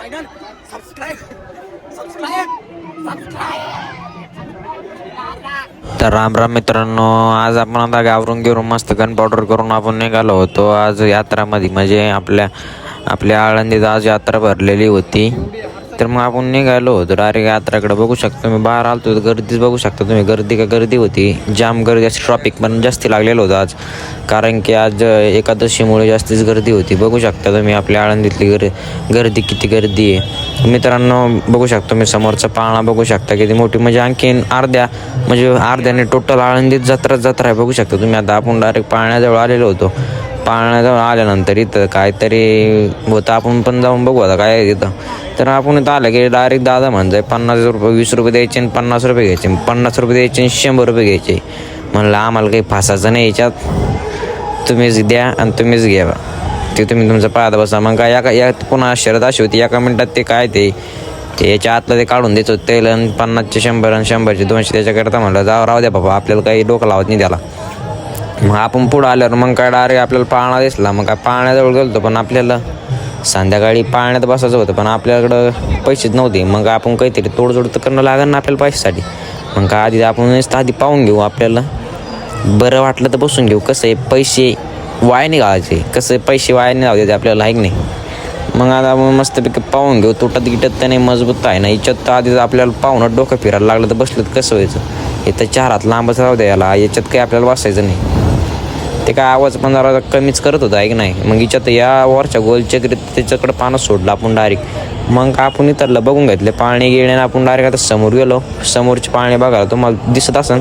Channel subscribe subscribe तर राम राम मित्रांनो आज आपण आता गावरून घेऊन मस्त गन पावडर करून आपण निघालो होतो. आज यात्रामध्ये म्हणजे आपल्या आपल्या आळंदीत आज यात्रा भरलेली होती. तर मग आपण निघालो होतो. डायरेक्ट यात्राकडे बघू शकतो. तुम्ही बाहेर आलतो तर गर्दीच बघू शकता तुम्ही. गर्दी का गर्दी होती. जाम गर्दी. अशी ट्रॉफिक पण जास्ती लागलेलं होतं आज. कारण की आज एकादशीमुळे जास्तीच गर्दी होती. बघू शकता तुम्ही आपल्या आळंदीतली गर गर्दी किती गर्दी आहे. मित्रांनो बघू शकतो मी समोरचा पाळणा. बघू शकता किती मोठी. म्हणजे आणखीन अर्ध्या म्हणजे अर्ध्याने टोटल आळंदीत जत्रा जत्रा आहे. बघू शकता तुम्ही. आता आपण डायरेक्ट पाळण्याजवळ आलेलो होतो. पाळण्याजवळ आल्यानंतर इथं काहीतरी होतं. आपण पण जाऊन बघू आता काय तिथं. तर आपण इथं आलं की डायरेक्ट दादा म्हणजे पन्नास रुपये वीस रुपये द्यायचे आणि पन्नास रुपये घ्यायचे. पन्नास रुपये द्यायचे आणि शंभर रुपये घ्यायचे. म्हणलं आम्हाला काही फासाचं नाही याच्यात. तुम्हीच द्या आणि तुम्हीच घ्या ते तुम्ही तुमचं पाहत बसा. मग काय या या पुन्हा शरद अशी होती. एका मिनटात ते काय ते ते याच्या आतलं ते काढून द्यायचं होतं. तेल आणि पन्नासचे शंभर आणि शंभरचे दोनशे त्याच्याकरता म्हणलं जाऊ राहू द्या बाबा. आपल्याला काही डोकं लावत नाही त्याला. मग आपण पुढं आल्यावर मग काय डायरेक्ट आपल्याला पाळणा दिसला. मग काय पाळण्याजवळ गेलो पण आपल्याला संध्याकाळी पाळण्यात बसायचं होतं पण आपल्याकडं पैसेच नव्हते. मग आपण काहीतरी तोडजोड तर करणं लागेल ना आपल्याला पैशासाठी. मग काय आधी आपण आधी पाहून घेऊ आपल्याला. बरं वाटलं तर बसून घेऊ. कसं आहे पैसे वाया नाही घालायचे. कसं आहे पैसे वाया नाही जाऊ आपल्याला आहे की नाही? मग आता आपण मस्तपैकी पाहून घेऊ. तुटत गिटत तर नाही मजबूत आहे ना. याच्यात तर आधीच आपल्याला पाहून डोकं फिरायला लागलं तर बसलं तर कसं व्हायचं? हे तर चार हात लांबच राहू द्या याला. याच्यात काही आपल्याला बसायचं नाही. ते काय आवाज पण जरा कमीच करत होता आहे की नाही. मग हिच्यात या वरच्या गोलच्या त्याच्याकडे पानं सोडलं आपण डायरेक्ट मग आपण इथलं बघून घेतले पाणी गेल्यानं आपण डायरेक्ट आता समोर गेलो. समोरचे पाणी बघायला तुम्हाला दिसत असन.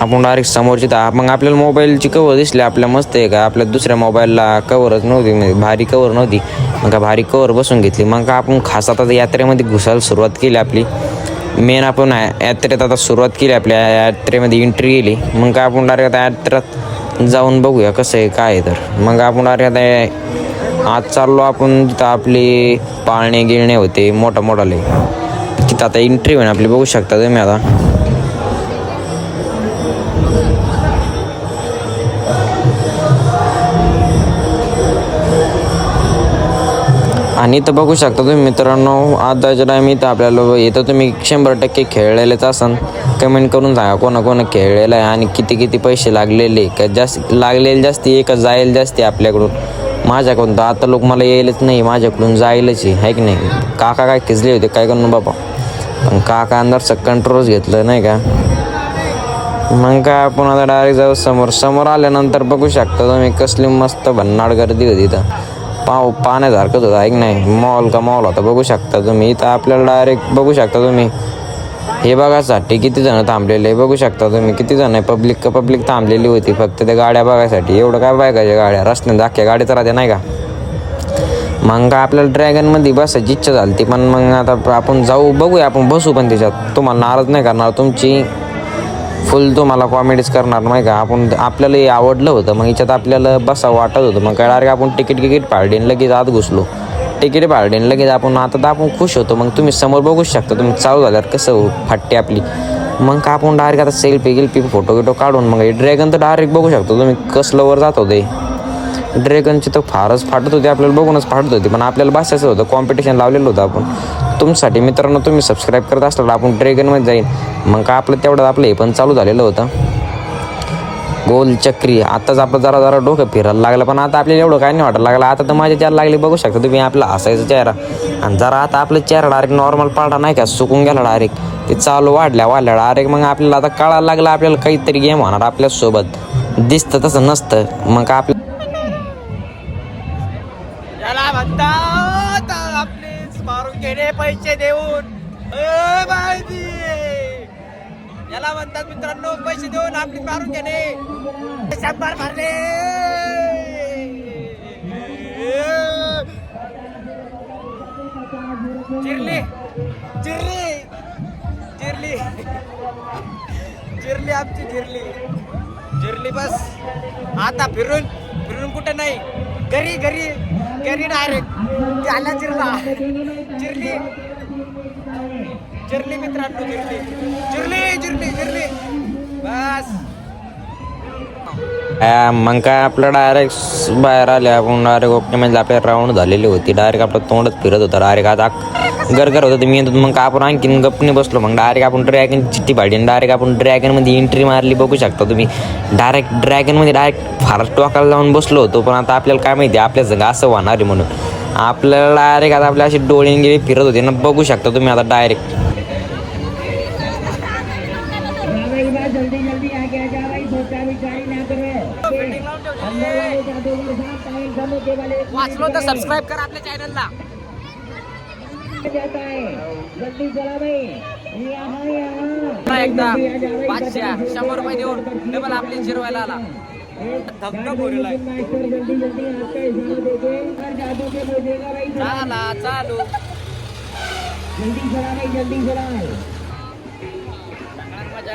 आपण डायरेक्ट समोरची तर मग आपल्याला मोबाईलची कवर दिसली आपल्या मस्त आहे का? आपल्या दुसऱ्या मोबाईलला कवरच नव्हती म्हणजे भारी कवर नव्हती. मग का भारी कवर बसून घेतली. मग का आपण खास आता यात्रेमध्ये घुसायला सुरुवात केली आपली. मेन आपण यात्रेत आता सुरुवात केली आपल्या यात्रेमध्ये एंट्री केली मग काय आपण डायरेक्ट आता यात्रेत जाऊन बघूया कसं आहे काय आहे तर. मग आपण डायरेक्ट आता आज चाललो आपण तिथं आपली पाळणे गिळणे होते मोठा मोठाले तिथं आता एंट्री होईन आपली बघू शकता तुम्ही आता. आणि इथं बघू शकता तुम्ही मित्रांनो आताच्या टाईम इथं आपल्याला इथं तुम्ही शंभर टक्के खेळलेलेच असाल कमेंट करून सांगा कोणा कोणा खेळलेलं आहे आणि किती किती पैसे लागलेले का जास्त लागलेले जास्ती एक का जाईल जास्ती आपल्याकडून? माझ्याकडून तर आता लोक मला यायलाच नाही माझ्याकडून जायलाच आहे. की नाही? काका काय खिजले होते? काय करून बाबा पण काका अंदरचं कंट्रोलच घेतलं नाही का? मग काय आपण आता डायरेक्ट जाऊ समोर. समोर आल्यानंतर बघू शकता तुम्ही कसली मस्त भन्नाड गर्दी होती इथं. पाव पाण्यासारखंच होतं. ऐक नाही मॉल का मॉल होता बघू शकता तुम्ही. इथं आपल्याला डायरेक्ट बघू शकता तुम्ही. हे बघायसाठी किती जण थांबलेले बघू शकता तुम्ही. किती जण आहे पब्लिक का पब्लिक थांबलेली होती फक्त त्या गाड्या बघायसाठी. एवढं काय बघायच्या गाड्या? रस्त्याने दाख्या गाड्या तर राहते नाही का? मग का आपल्याला ड्रॅगनमध्ये बसायची इच्छा झाली ती पण मग आता आपण जाऊ बघूया आपण बसू पण त्याच्यात. तुम्हाला नाराज नाही करणार तुमची फुल तुम्हाला कॉमेडीज करणार नाही का? आपण आपल्यालाही आवडलं होतं मग याच्यात आपल्याला बसा वाटत होतं. मग काय डायरेक्ट आपण तिकीट गिकीट पाडीन लगेच आत घुसलो. तिकीट पाडीन लगेच आपण आता तर आपण खुश होतो. मग तुम्ही समोर बघूच शकता तुम्ही चालू झाल्यावर कसं हो, फाटते आपली. मग का आपण डायरेक्ट आता सेल्फी गिल्फी फोटो गिटो काढून मग ड्रॅगन तर डायरेक्ट बघू शकतो. तुम्ही कसलं वर जात होते. ड्रॅगनची तर फारच फाटत होती आपल्याला बघूनच फाटत होती. पण आपल्याला बसायचं होतं कॉम्पिटिशन लावलेलं होतं आपण. तुमच्यासाठी मित्रांनो तुम्ही सबस्क्राईब करत असला आपण ड्रॅगनमध्ये जाईल मग का आपलं तेवढं आपलं हे पण चालू झालेलं होतं. गोल चक्री आताच आपलं जरा जरा डोकं फिरायला लागलं पण आता आपल्याला एवढं काय नाही वाटायला लागलं. आता तर माझ्या चेहरा लागले बघू शकता तुम्ही आपला हसायचा चेहरा. आणि जरा आता आपलं चेहरा डायरेक्ट नॉर्मल पाडा नाही का सुकून गेला डायरेक्ट ते चालू वाढल्या वाढल्या डायरेक्ट मग आपल्याला आता कळायला लागलं आपल्याला काहीतरी गेम होणार आपल्यासोबत. दिसतं तसं नसतं. मग का आपलं म्हणतात मित्रांनो पैसे देऊन आपली मारून घेणे. शंभर भरले. चिरली. चिरली. चिरली. चिरली आमची चिरली. चिरली बस. आता फिरून फिरून कुठं नाही. घरी घरी घरी डायरेक्ट त्याला चिरला. चिरली. चिरली मित्रांनो चिरली. मग काय आपलं डायरेक्ट बाहेर आले आपण डायरेक्ट ओपने म्हणजे आपल्या राऊंड झालेली होती. डायरेक्ट आपलं तोंडच फिरत होतं. डायरेक्ट आता गरगर होतं. ते मी येतो होतो. मग आपण आणखीन गपने बसलो. मग डायरेक्ट आपण ड्रॅगन चिठ्ठी पाडली डायरेक्ट आपण ड्रॅगनमध्ये एंट्री मारली. बघू शकता तुम्ही. डायरेक्ट ड्रॅगनमध्ये डायरेक्ट फार टॉकाला जाऊन बसलो होतो. पण आता आपल्याला काय माहिती आपल्या संग असं होणार आहे म्हणून. आपल्याला डायरेक्ट आता आपल्या अशी डोळे गेली फिरत होते. ना बघू शकता तुम्ही आता डायरेक्ट जल्दी जल्दी आगे आ जा भाई सोचा विचारी ना करे। वाचलो तर सबस्क्राईब करा आपल्या चॅनलला जाता है। जल्दी चला भाई। यहाँ यहाँ एकदा. पाचशे शंभर रुपये देऊन डबल आपले जिरवायला आला. धक्का चालू. जल्दी चला भाई जल्दी चला।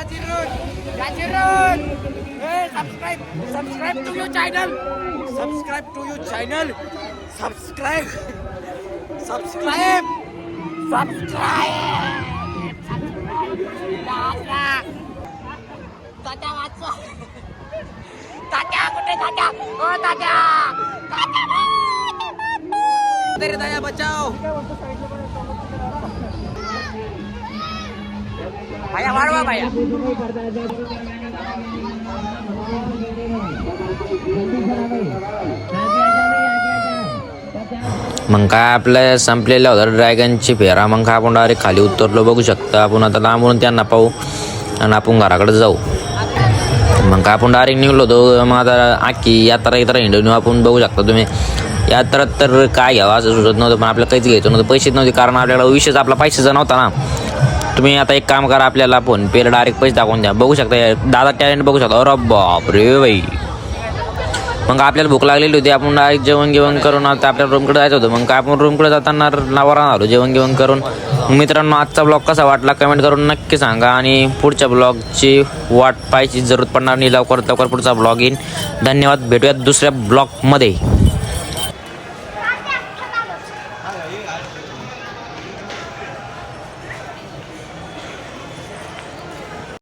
Gajirun, Gajirun. Hey, eh, subscribe, subscribe to your channel, subscribe to your channel, subscribe, subscribe, subscribe. Tata Watson. Tata aku deh Tata. Oh Tata. Tata. Dari Tata bacau. भैया वाढवा भैया. मग काय आपल्या संपलेल्या होत्या ड्रॅगनची फेरा. मग काय आपण डायरेक्ट खाली उतरलो बघू शकता आपण. आता लांबून त्यांना पाहू आणि आपण घराकडे जाऊ. मग काय आपण डायरेक्ट निघलो होतो. मग आता आखी यात्रा यात्रा हिंडून आपण बघू शकता तुम्ही. यात्रा तर काय घ्यावं असं सुचत नव्हतं पण आपल्याला काहीच घ्यायचं नव्हतं. पैसेच नव्हते कारण आपल्याला विषयच आपला पैशाचा नव्हता ना. तुम्ही आता एक काम करा आपल्याला फोन पेला डायरेक्ट पैसे दाखवून द्या. बघू शकता दादा टॅलेंट बघू शकता. अरे बाप रे बाई. मग आपल्याला भूक लागलेली होती आपण डायरेक्ट जेवण जेवण करून आता आपल्या रूमकडे जायचं होतं. मग काय आपण रूमकडे जाताना नवरा आलो जेवण जेवण करून. मित्रांनो आजचा ब्लॉग कसा वाटला कमेंट करून नक्की सांगा आणि पुढच्या ब्लॉगची वाट पाहायची जरूरत पडणार नाही. लवकरात लवकर पुढचा ब्लॉग येईन. धन्यवाद. भेटूयात दुसऱ्या ब्लॉगमध्ये